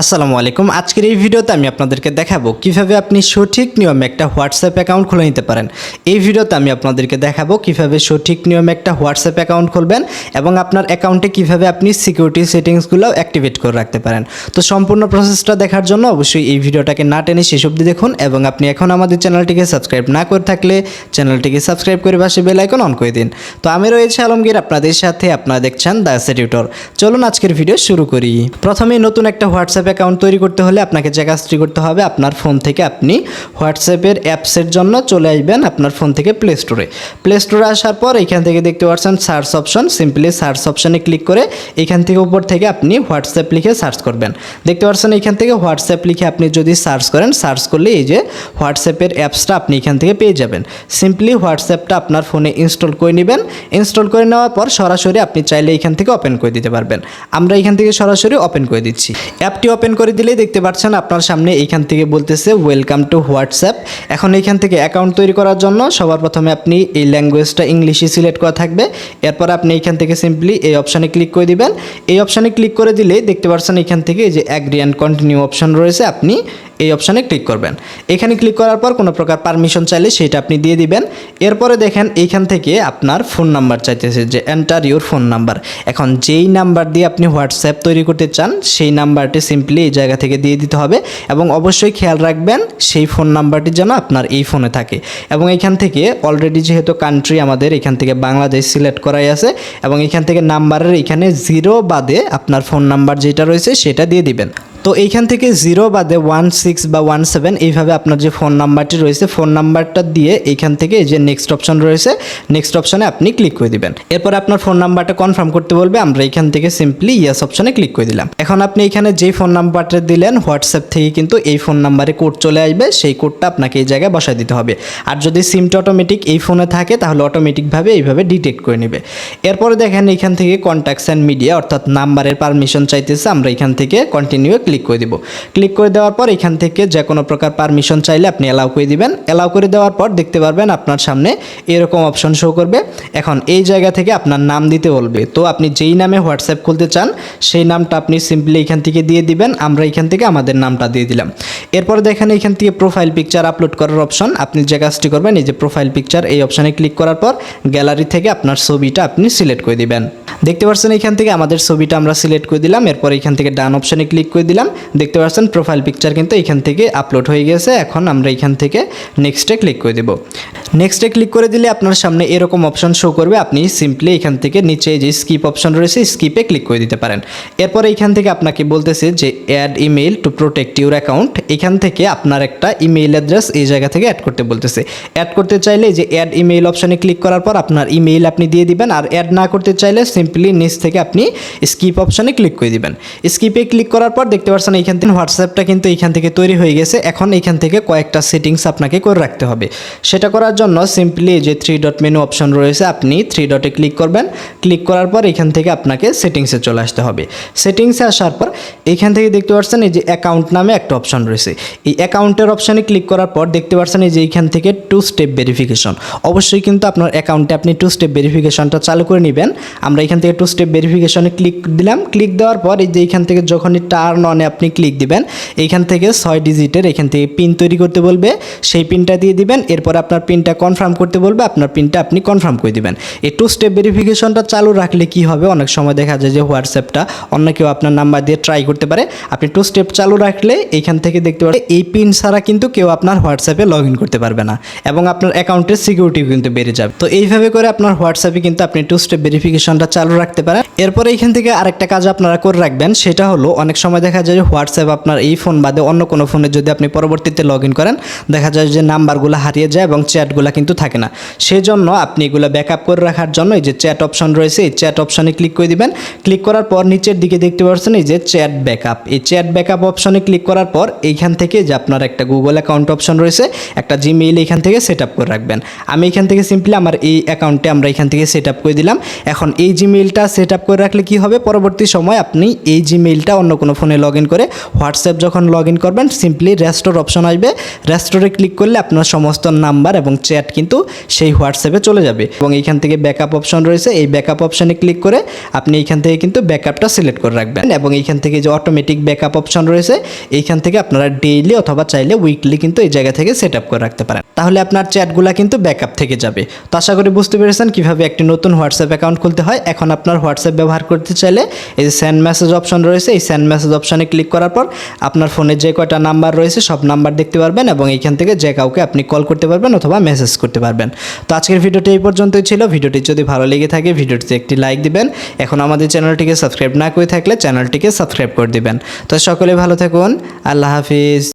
আসসালামু আলাইকুম। আজকের এই ভিডিওতে আমি আপনাদেরকে দেখাবো কীভাবে আপনি সঠিক নিয়মে একটা হোয়াটসঅ্যাপ অ্যাকাউন্ট খুলে নিতে পারেন। এই ভিডিওতে আমি আপনাদেরকে দেখাবো কীভাবে সঠিক নিয়মে একটা হোয়াটসঅ্যাপ অ্যাকাউন্ট খুলবেন এবং আপনার অ্যাকাউন্টে কীভাবে আপনি সিকিউরিটি সেটিংসগুলো অ্যাক্টিভেট করে রাখতে পারেন। তো সম্পূর্ণ প্রসেসটা দেখার জন্য অবশ্যই এই ভিডিওটাকে না টেনে শেষ অবধি দেখুন এবং আপনি এখন আমাদের চ্যানেলটিকে সাবস্ক্রাইব না করে থাকলে চ্যানেলটিকে সাবস্ক্রাইব করে পাশে বেল আইকন অন করে দিন। তো আমি রয়েছে আলমগীর, আপনাদের সাথে আপনারা দেখছেন দ্য সেটিউটর চলুন আজকের ভিডিও শুরু করি। প্রথমেই নতুন একটা হোয়াটসঅ্যাপ অ্যাকাউন্ট তৈরি করতে হলে আপনাকে যে কাজটি করতে হবে, আপনার ফোন থেকে আপনি হোয়াটসঅ্যাপের অ্যাপসের জন্য চলে আসবেন আপনার ফোন থেকে প্লে স্টোরে প্লে স্টোরে আসার পর এখান থেকে দেখতে পাচ্ছেন সার্চ অপশন সিম্পলি সার্চ অপশনে ক্লিক করে এখান থেকে উপর থেকে আপনি হোয়াটসঅ্যাপ লিখে সার্চ করবেন। দেখতে পাচ্ছেন এখান থেকে হোয়াটসঅ্যাপ লিখে আপনি যদি সার্চ করেন সার্চ করলে এই যে হোয়াটসঅ্যাপের অ্যাপসটা আপনি এখান থেকে পেয়ে যাবেন। সিম্পলি হোয়াটসঅ্যাপটা আপনার ফোনে ইনস্টল করে নেবেন। ইনস্টল করে নেওয়ার পর সরাসরি আপনি চাইলে এখান থেকে ওপেন করে দিতে পারবেন। আমরা এখান থেকে সরাসরি ওপেন করে দিচ্ছি। অ্যাপটি ওপেন করে দিলেই দেখতে পাচ্ছেন আপনার সামনে এইখান থেকে বলতেছে ওয়েলকাম টু হোয়াটসঅ্যাপ এখন এইখান থেকে অ্যাকাউন্ট তৈরি করার জন্য সবার প্রথমে আপনি এই ল্যাঙ্গুয়েজটা ইংলিশে সিলেক্ট করা থাকবে। এরপর আপনি এইখান থেকে সিম্পলি এই অপশানে ক্লিক করে দিবেন। এই অপশানে ক্লিক করে দিলেই দেখতে পাচ্ছেন এখান থেকে যে অ্যাগ্রি অ্যান্ড কন্টিনিউ অপশন রয়েছে, আপনি এই অপশানে ক্লিক করবেন। এখানে ক্লিক করার পর কোনো প্রকার পারমিশন চাইলে সেটা আপনি দিয়ে দিবেন। এরপরে দেখেন এইখান থেকে আপনার ফোন নাম্বার চাইতেছে যে এন্টার ইউর ফোন নাম্বার এখন যেই নাম্বার দিয়ে আপনি হোয়াটসঅ্যাপ তৈরি করতে চান, সেই নাম্বারটি সিম্পলি এই জায়গা থেকে দিয়ে দিতে হবে এবং অবশ্যই খেয়াল রাখবেন সেই ফোন নাম্বারটি যেন আপনার এই ফোনে থাকে। এবং এখান থেকে অলরেডি যেহেতু কান্ট্রি আমাদের, এখান থেকে বাংলাদেশ সিলেক্ট করাই আছে, এবং এখান থেকে নাম্বারের এখানে জিরো বাদে আপনার ফোন নাম্বার যেটা রয়েছে সেটা দিয়ে দিবেন। তো এইখান থেকে জিরো বাদে ওয়ান সিক্স বা ওয়ান সেভেন এইভাবে আপনার যে ফোন নাম্বারটি রয়েছে ফোন নাম্বারটা দিয়ে এইখান থেকে যে নেক্সট অপশন রয়েছে নেক্সট অপশনে আপনি ক্লিক করে দিবেন। এরপর আপনার ফোন নাম্বারটা কনফার্ম করতে বলবে, আমরা এখান থেকে সিম্পলি ইয়েস অপশনে ক্লিক করে দিলাম। এখন আপনি এখানে যেই ফোন নাম্বারটা দিলেন হোয়াটসঅ্যাপ থেকে কিন্তু এই ফোন নাম্বারে কোড চলে আসবে, সেই কোডটা আপনাকে এই জায়গায় বসায় দিতে হবে। আর যদি সিমটা অটোমেটিক এই ফোনে থাকে, তাহলে অটোমেটিকভাবে এইভাবে ডিটেক্ট করে নেবে। এরপরে দেখেন এখান থেকে কন্ট্যাক্টস অ্যান্ড মিডিয়া অর্থাৎ নাম্বারের পারমিশন চাইতেছে, আমরা এখান থেকে কন্টিনিউ ক্লিক করে দিব। ক্লিক করে দেওয়ার পর এখান থেকে যে কোনো প্রকার পারমিশন চাইলে আপনি অ্যালাউ করে দিবেন। অ্যালাউ করে দেওয়ার পর দেখতে পারবেন আপনার সামনে এরকম অপশন শো করবে। এখন এই জায়গা থেকে আপনার নাম দিতে বলবে। তো আপনি যেই নামে হোয়াটসঅ্যাপ খুলতে চান, সেই নামটা আপনি সিম্পলি এখান থেকে দিয়ে দিবেন। আমরা এখান থেকে আমাদের নামটা দিয়ে দিলাম। এরপর দেখেন এখান থেকে প্রোফাইল পিকচার আপলোড করার অপশন আপনি যে কাজটি করবেন, এই যে প্রোফাইল পিকচার এই অপশানে ক্লিক করার পর গ্যালারি থেকে আপনার ছবিটা আপনি সিলেক্ট করে দিবেন। দেখতে পাচ্ছেন এখান থেকে, আমাদের ছবিটা আমরা সিলেক্ট করে দিলাম, এরপর এখান থেকে ডান অপশানে ক্লিক করে দিলাম, দেখতে পাচ্ছেন প্রোফাইল পিকচার কিন্তু এখান থেকে আপলোড হয়ে গেছে, এখন আমরা এখান থেকে নেক্সটে ক্লিক করে দেব। নেক্সটে ক্লিক করে দিলে আপনার সামনে এরকম অপশন শো করবে। আপনি সিম্পলি এখান থেকে নিচে যে স্কিপ অপশন রয়েছে স্কিপে ক্লিক করে দিতে পারেন। এরপর এখান থেকে আপনাকে বলতেছে যে add email to protect your account এখান থেকে আপনার একটা ইমেল অ্যাড্রেস এই জায়গা থেকে অ্যাড করতে বলতেছে। অ্যাড করতে চাইলে যে অ্যাড ইমেইল অপশানে ক্লিক করার পর আপনার ইমেইল আপনি দিয়ে দিবেন। আর অ্যাড না করতে চাইলে সিম্পলি নিচ থেকে আপনি স্কিপ অপশানে ক্লিক করে দিবেন। স্কিপে ক্লিক করার পর দেখতে পাচ্ছেন এইখান থেকে হোয়াটসঅ্যাপটা কিন্তু এখান থেকে তৈরি হয়ে গেছে। এখন এইখান থেকে কয়েকটা সেটিংস আপনাকে করে রাখতে হবে। সেটা করার জন্য সিম্পলি যে থ্রি ডট মেনু অপশন রয়েছে, আপনি থ্রি ডটে ক্লিক করবেন। ক্লিক করার পর এখান থেকে আপনাকে সেটিংসে চলে আসতে হবে। সেটিংসে আসার পর এখান থেকে দেখতে পাচ্ছেন এই যে অ্যাকাউন্ট নামে একটা অপশন রয়েছে। এই অ্যাকাউন্টের অপশানে ক্লিক করার পর দেখতে পাচ্ছেন এই যে এইখান থেকে টু স্টেপ ভেরিফিকেশন অবশ্যই কিন্তু আপনার অ্যাকাউন্টে আপনি টু স্টেপ ভেরিফিকেশনটা চালু করে নেবেন। আমরা এখান থেকে টু স্টেপ ভেরিফিকেশনে ক্লিক দিলাম। ক্লিক দেওয়ার পর এই যে এইখান থেকে যখনই টার্ন অনে আপনি ক্লিক দিবেন এইখান থেকে ছয় ডিজিটের এখান থেকে পিন তৈরি করতে বলবে। সেই পিনটা দিয়ে দিবেন। এরপর আপনার পিনটা কনফার্ম করতে বলবে, আপনার পিনটা আপনি কনফার্ম করে দিবেন। এই টু স্টেপ ভেরিফিকেশনটা চালু রাখলে কি হবে? অনেক সময় দেখা যায় যে হোয়াটসঅ্যাপটা অন্য কেউ আপনার নাম্বার দিয়ে ট্রাই করতে পারে। আপনি টু স্টেপ চালু রাখলে এইখান থেকে দেখতে পারেন, এই পিন ছাড়া কিন্তু কেউ আপনার হোয়াটসঅ্যাপে লগ ইন করতে পারবে না এবং আপনার অ্যাকাউন্টের সিকিউরিটিও কিন্তু বেড়ে যাবে। তো এইভাবে করে আপনার হোয়াটসঅ্যাপে কিন্তু আপনি টু স্টেপ ভেরিফিকেশনটা চালু রাখতে পারেন। এরপরে এইখান থেকে আরেকটা কাজ আপনারা করে রাখবেন, সেটা হলো অনেক সময় দেখা যায় যে হোয়াটসঅ্যাপ আপনার এই ফোন বাদে অন্য কোনো ফোনে যদি আপনি পরবর্তীতে লগ ইন করেন, দেখা যায় যে নাম্বারগুলো হারিয়ে যায় এবং চ্যাটগুলো কিন্তু থাকে না। সেই জন্য আপনি এগুলো ব্যাকআপ করে রাখার জন্য এই যে চ্যাট অপশন রয়েছে, এই চ্যাট অপশনে ক্লিক করে দিবেন। ক্লিক করার পর নিচের দিকে দেখতে পাচ্ছেন এই যে চ্যাট ব্যাকআপ এই চ্যাট ব্যাকআপ অপশনে ক্লিক করার পর এইখান থেকে যে আপনার একটা গুগল অ্যাকাউন্ট অপশন রয়েছে, একটা জিমেইল এখান থেকে সেট আপ করে রাখবেন। আমি এখান থেকে সিম্পলি আমার এই অ্যাকাউন্টে আমরা এখান থেকে সেট আপ করে দিলাম। এখন এই জিমেইলটা সেট আপ করে রাখলে কি হবে? পরবর্তী সময় আপনি এই জিমেইলটা অন্য কোনো ফোনে লগ ইন করে হোয়াটসঅ্যাপ যখন লগ ইন করবেন সিম্পলি রেস্টোর অপশন আসবে। রেস্টোরে ক্লিক করলে আপনার সমস্ত নাম্বার এবং চ্যাট কিন্তু সেই হোয়াটসঅ্যাপে চলে যাবে। এবং এইখান থেকে ব্যাকআপ অপশন রয়েছে। এই ব্যাকআপ অপশনে ক্লিক করে আপনি এইখান থেকে কিন্তু ব্যাকআপটা সিলেক্ট করে রাখবেন। এবং এইখান থেকে যে অটোমেটিক ব্যাকআপ অপশন রয়েছে, এইখান থেকে আপনারা ডেইলি অথবা চাইলে উইকলি কিন্তু এই জায়গা থেকে সেট আপ করে রাখতে পারেন। তাহলে আপনার চ্যাটগুলো কিন্তু ব্যাকআপ থেকে যাবে। তো আশা করি বুঝতে পেরেছেন কীভাবে একটি নতুন হোয়াটসঅ্যাপ অ্যাকাউন্ট খুলতে হয়। এখন আপনার হোয়াটসঅ্যাপ ব্যবহার করতে চাইলে এই যে সেন্ড মেসেজ অপশন রয়েছে, এই সেন্ড মেসেজ অপশনে ক্লিক করার পর আপনার ফোনে যে কয়টা নাম্বার রয়েছে, সব নাম্বার দেখতে পারবেন এবং এইখান থেকে যে কাউকে আপনি কল করতে পারবেন অথবা মেসেজ করতে পারবেন। তো আজকের ভিডিওটি এই পর্যন্তই ছিল। ভিডিওটি যদি ভালো লেগে থাকে, ভিডিওটিতে একটি লাইক দিবেন। এখন আমাদের চ্যানেলটিকে সাবস্ক্রাইব না করে থাকলে চ্যানেলটিকে সাবস্ক্রাইব করে দিবেন। তো সকলে ভালো থাকুন। আল্লাহ হাফিজ।